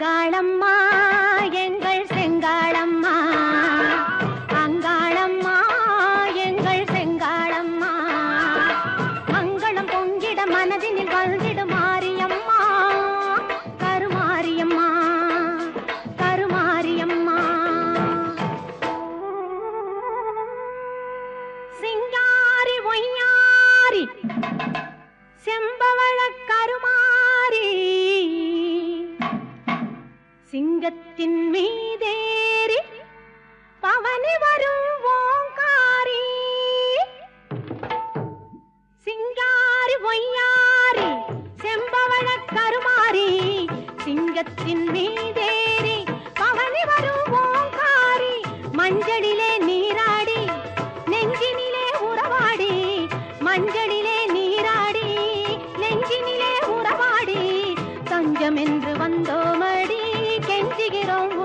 அங்காளம்மா. சிங்கத்தின் மீதேறி பவனி வரும் ஓங்காரி. சிங்காரி ஒய்யாரி செம்பவள கருமாரி சிங்கத்தின் மீதேறி பவனி வரும் ஓங்காரி. மஞ்சளிலே நீராடி நெஞ்சினிலே உறவாடி மஞ்சளிலே நீராடி நெஞ்சினிலே உறவாடி தஞ்சம் என்று வந்தோமடி கெஞ்சுகிறோம் உன்னையடி அங்காளம்மா